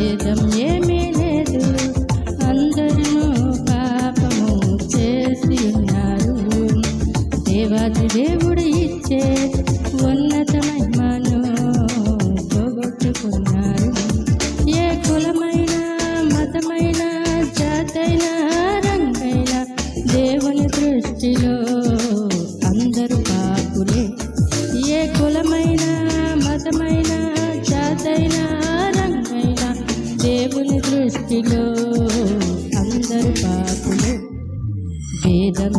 едем не భేదం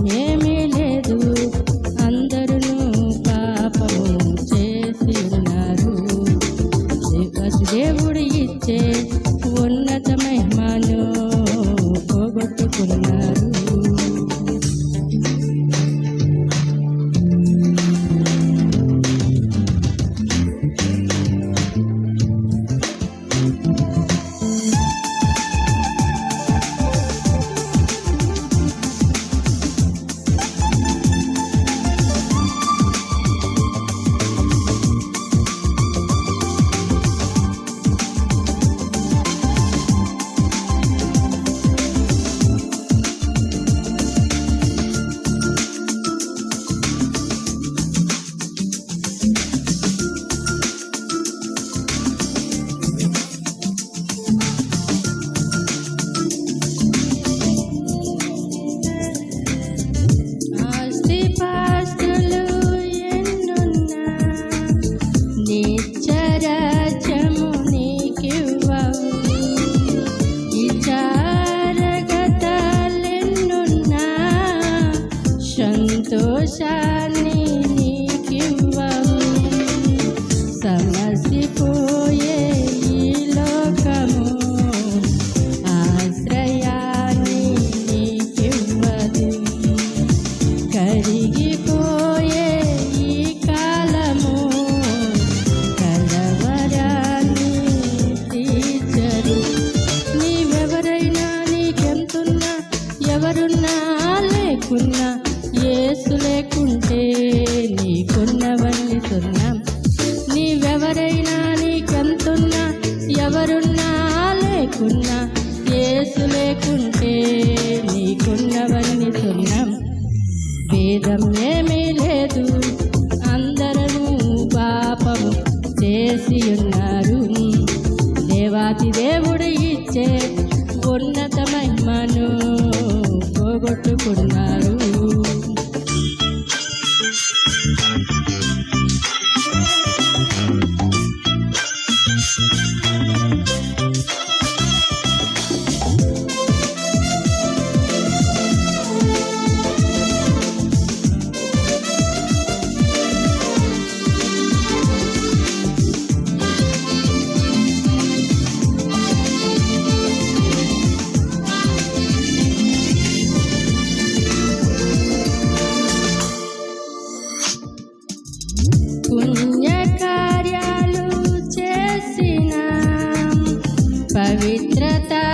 సమసిపోయే ఈ లోకము. ఆశ్రయాన్ని నీకివ్వదు. కరిగిపోయే ఈ కాలము. కలవరాన్ని తీర్చరు నీవెవరైనా నీకెంతున్నా ఎవరున్నా లేకున్నా ఏసు లేకుంటే నీకున్నవన్నీ సున్నాం. లేకున్నా ఏసు లేకుంటే నీకున్నవన్నీ సున్నం. భేదం ఏమీ లేదు అందరూ పాపము చేసి ఉన్నారు దేవాతి దేవుడు ఇచ్చే ఉన్నత మహిమను పోగొట్టుకున్నారు. पवित्रता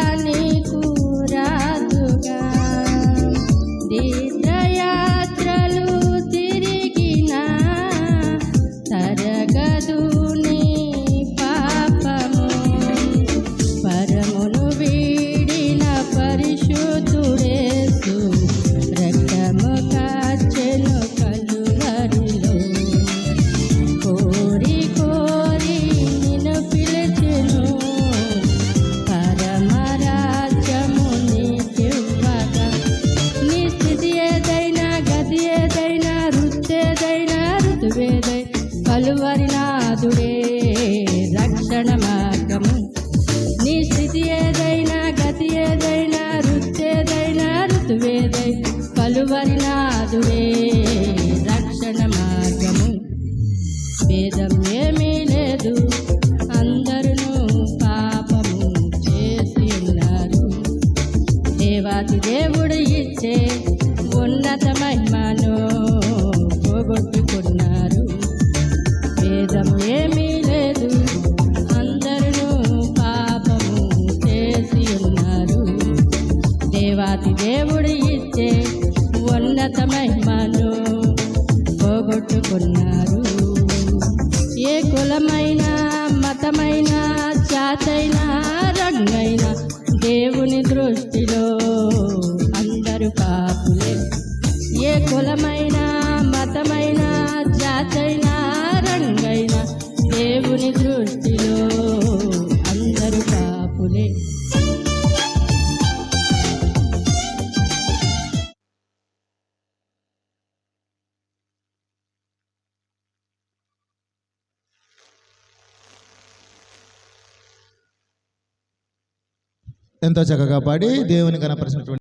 భేదం ఏమీ లేదు అందరూ పాపము చేసి ఉన్నారు దేవాతి దేవుడు ఇచ్చే ఉన్నత మహిమను పోగొట్టుకున్నారు. భేదం ఏమీ లేదు అందరూ పాపము చేసి ఉన్నారు దేవాతి దేవుడు ఇచ్చే ఉన్నత మహిమను పోగొట్టుకున్నారు. ఏ కులమైనా మతమైనా జాతైన రంగైనా దేవుని దృష్టిలో అందరూ పాపులే. ఏ కులమైనా మతమైనా జాతైనా రంగైనా దేవుని దృష్టి ఎంతో చక్కగా పాడి దేవుని కనపరిచినటువంటి